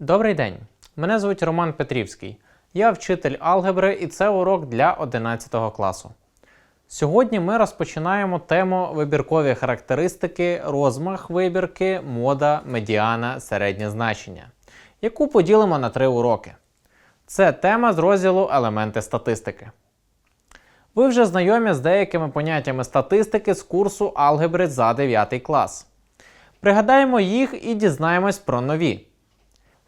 Добрий день! Мене звуть Роман Петрівський. Я вчитель алгебри і це урок для 11 класу. Сьогодні ми розпочинаємо тему вибіркові характеристики, розмах вибірки, мода, медіана, середнє значення, яку поділимо на три уроки. Це тема з розділу Елементи статистики. Ви вже знайомі з деякими поняттями статистики з курсу алгебри за 9 клас. Пригадаємо їх і дізнаємось про нові.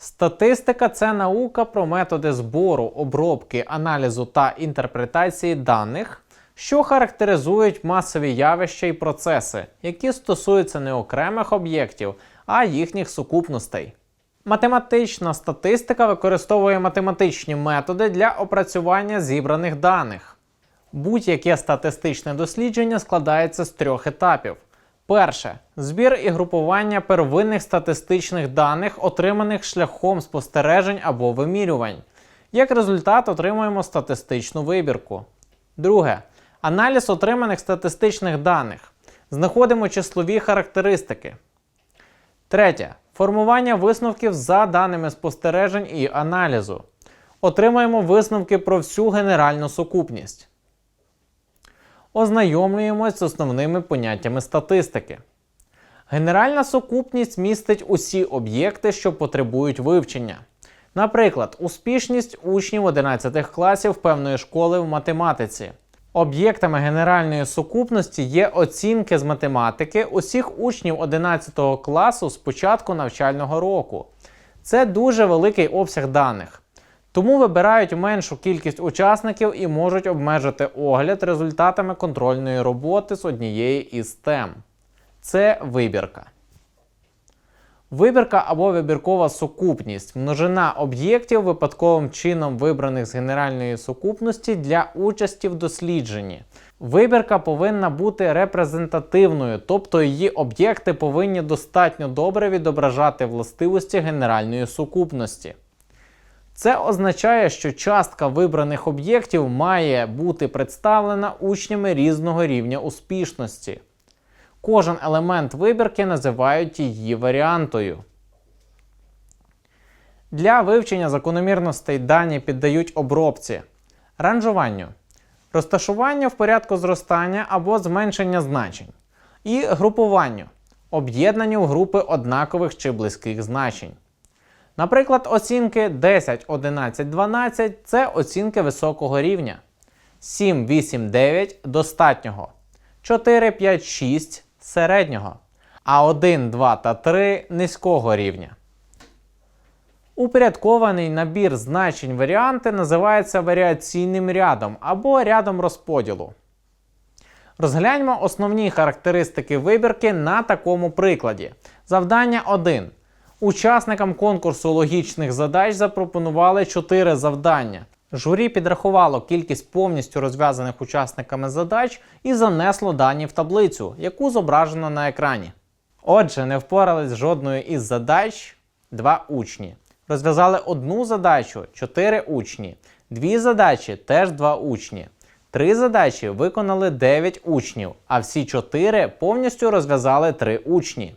Статистика це наука про методи збору, обробки, аналізу та інтерпретації даних, що характеризують масові явища і процеси, які стосуються не окремих об'єктів, а їхніх сукупностей. Математична статистика використовує математичні методи для опрацювання зібраних даних. Будь-яке статистичне дослідження складається з трьох етапів. Перше збір і групування первинних статистичних даних, отриманих шляхом спостережень або вимірювань. Як результат, отримуємо статистичну вибірку. Друге аналіз отриманих статистичних даних. Знаходимо числові характеристики. Третє формування висновків за даними спостережень і аналізу. Отримуємо висновки про всю генеральну сукупність ознайомлюємось з основними поняттями статистики. Генеральна сукупність містить усі об'єкти, що потребують вивчення. Наприклад, успішність учнів 11 класів певної школи в математиці. Об'єктами генеральної сукупності є оцінки з математики усіх учнів 11 класу з початку навчального року. Це дуже великий обсяг даних. Тому вибирають меншу кількість учасників і можуть обмежити огляд результатами контрольної роботи з однієї із тем. Це вибірка. Вибірка або вибіркова сукупність множина об'єктів випадковим чином вибраних з генеральної сукупності для участі в дослідженні. Вибірка повинна бути репрезентативною, тобто її об'єкти повинні достатньо добре відображати властивості генеральної сукупності. Це означає, що частка вибраних об'єктів має бути представлена учнями різного рівня успішності. Кожен елемент вибірки називають її варіантою. Для вивчення закономірностей дані піддають обробці, ранжуванню, розташуванню в порядку зростання або зменшення значень, і групуванню, об'єднанню в групи однакових чи близьких значень. Наприклад, оцінки 10, 11, 12 це оцінки високого рівня. 7, 8, 9 достатнього. 4, 5, 6 середнього. А 1, 2 та 3 низького рівня. Упорядкований набір значень варіанти називається варіаційним рядом або рядом розподілу. Розгляньмо основні характеристики вибірки на такому прикладі. Завдання 1. Учасникам конкурсу логічних задач запропонували 4 завдання. Журі підрахувало кількість повністю розв'язаних учасниками задач і занесло дані в таблицю, яку зображено на екрані. Отже, не впорались з жодною із задач два учні. Розв'язали одну задачу 4 учні, дві задачі теж 2 учні. Три задачі виконали 9 учнів, а всі 4 повністю розв'язали 3 учні.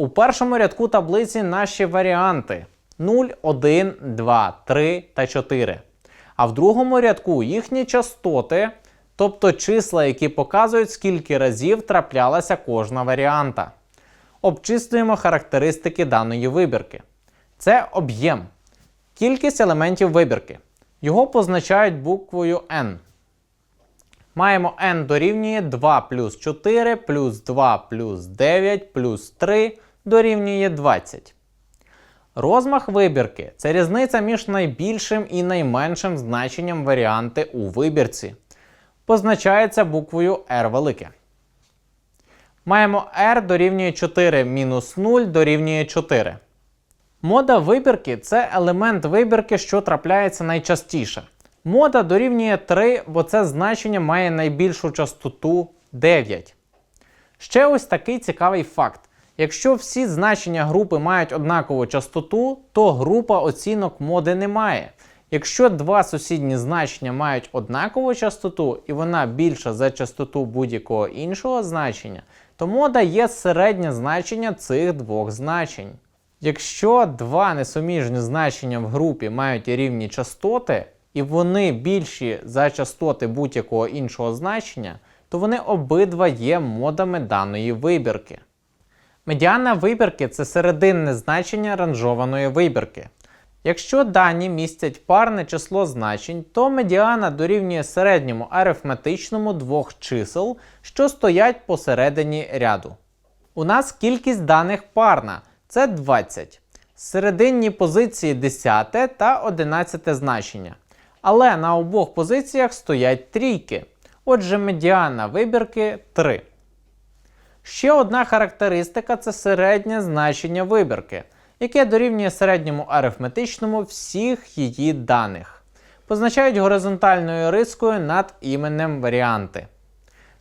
У першому рядку таблиці наші варіанти 0, 1, 2, 3 та 4. А в другому рядку їхні частоти, тобто числа, які показують, скільки разів траплялася кожна варіанта. Обчислюємо характеристики даної вибірки. Це об'єм. Кількість елементів вибірки. Його позначають буквою N. Маємо n дорівнює 2 плюс 4 плюс 2 плюс 9 плюс 3 дорівнює 20. Розмах вибірки це різниця між найбільшим і найменшим значенням варіанти у вибірці. Позначається буквою R велике. Маємо R дорівнює 4 мінус 0 дорівнює 4. Мода вибірки це елемент вибірки, що трапляється найчастіше. Мода дорівнює 3, бо це значення має найбільшу частоту 9. Ще ось такий цікавий факт. Якщо всі значення групи мають однакову частоту, то група оцінок моди не має. Якщо два сусідні значення мають однакову частоту і вона більша за частоту будь-якого іншого значення, то мода є середнє значення цих двох значень. Якщо два несуміжні значення в групі мають рівні частоти, і вони більші за частоти будь-якого іншого значення, то вони обидва є модами даної вибірки. Медіана вибірки це серединне значення ранжованої вибірки. Якщо дані містять парне число значень, то медіана дорівнює середньому арифметичному двох чисел, що стоять посередині ряду. У нас кількість даних парна це 20. Серединні позиції 10 та 11 значення. Але на обох позиціях стоять трійки. Отже, медіана вибірки 3. Ще одна характеристика це середнє значення вибірки, яке дорівнює середньому арифметичному всіх її даних. Позначають горизонтальною рискою над іменем варіанти.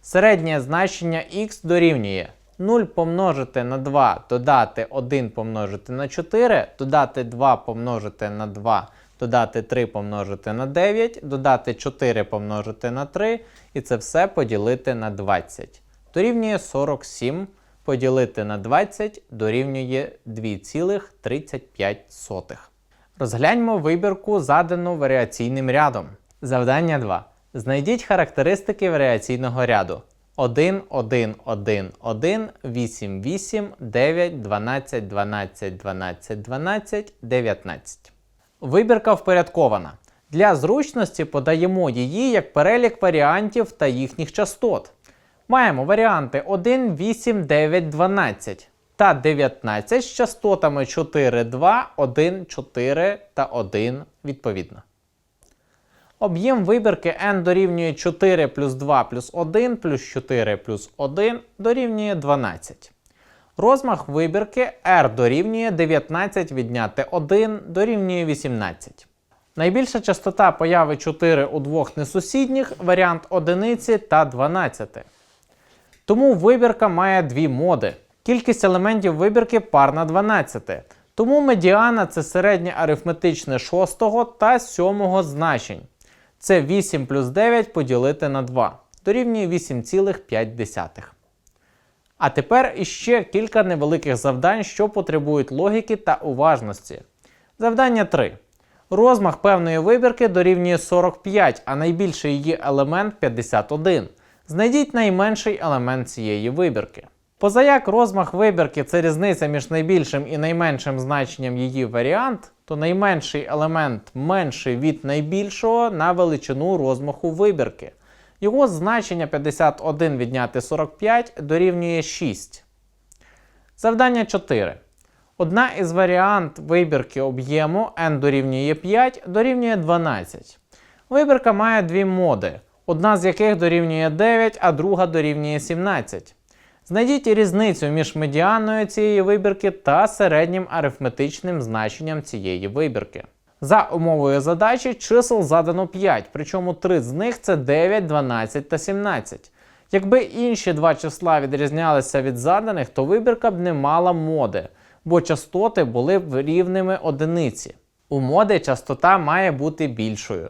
Середнє значення х дорівнює 0 помножити на 2, додати 1 помножити на 4, додати 2 помножити на 2, додати 3 помножити на 9, додати 4 помножити на 3, і це все поділити на 20. Дорівнює 47 поділити на 20 дорівнює 2,35. Розгляньмо вибірку, задану варіаційним рядом. Завдання 2. Знайдіть характеристики варіаційного ряду. 1, 1, 1, 1, 8, 8, 9, 12, 12, 12, 12, 19. Вибірка впорядкована. Для зручності подаємо її як перелік варіантів та їхніх частот. Маємо варіанти 1, 8, 9, 12 та 19 з частотами 4, 2, 1, 4 та 1 відповідно. Об'єм вибірки n дорівнює 4 плюс 2 плюс 1 плюс 4 плюс 1 дорівнює 12. Розмах вибірки r дорівнює 19 відняти 1 дорівнює 18. Найбільша частота появи 4 у двох несусідніх варіант 1 та 12. Тому вибірка має дві моди. Кількість елементів вибірки парна 12. Тому медіана це середнє арифметичне 6 та 7 значень. Це 8 плюс 9 поділити на 2. Дорівнює 8,5. А тепер іще кілька невеликих завдань, що потребують логіки та уважності. Завдання 3. Розмах певної вибірки дорівнює 45, а найбільший її елемент 51. Знайдіть найменший елемент цієї вибірки. Позаяк розмах вибірки це різниця між найбільшим і найменшим значенням її варіант, то найменший елемент менший від найбільшого на величину розмаху вибірки. Його значення 51 відняти 45 дорівнює 6. Завдання 4. Одна із варіант вибірки об'єму n дорівнює 5 дорівнює 12. Вибірка має дві моди, одна з яких дорівнює 9, а друга дорівнює 17. Знайдіть різницю між медіаною цієї вибірки та середнім арифметичним значенням цієї вибірки. За умовою задачі чисел задано 5, причому 3 з них це 9, 12 та 17. Якби інші два числа відрізнялися від заданих, то вибірка б не мала моди, бо частоти були б рівними одиниці. У моди частота має бути більшою.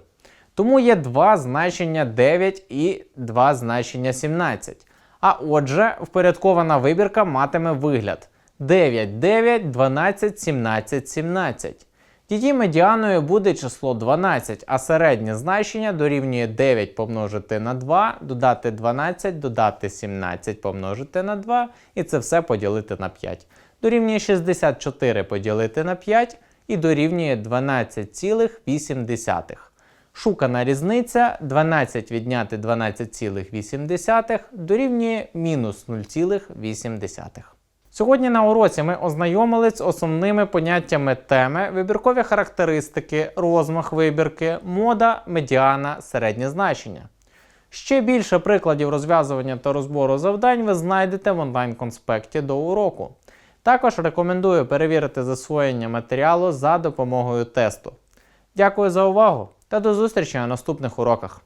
Тому є два значення 9 і два значення 17. А отже, впорядкована вибірка матиме вигляд 9, 9, 12, 17, 17. Її медіаною буде число 12, а середнє значення дорівнює 9 помножити на 2, додати 12, додати 17 помножити на 2, і це все поділити на 5. Дорівнює 64 поділити на 5 і дорівнює 12,8. Шукана різниця 12 відняти 12,8 дорівнює мінус 0,8. Сьогодні на уроці ми ознайомились з основними поняттями теми, вибіркові характеристики, розмах вибірки, мода, медіана, середнє значення. Ще більше прикладів розв'язування та розбору завдань ви знайдете в онлайн-конспекті до уроку. Також рекомендую перевірити засвоєння матеріалу за допомогою тесту. Дякую за увагу! Та до зустрічі на наступних уроках.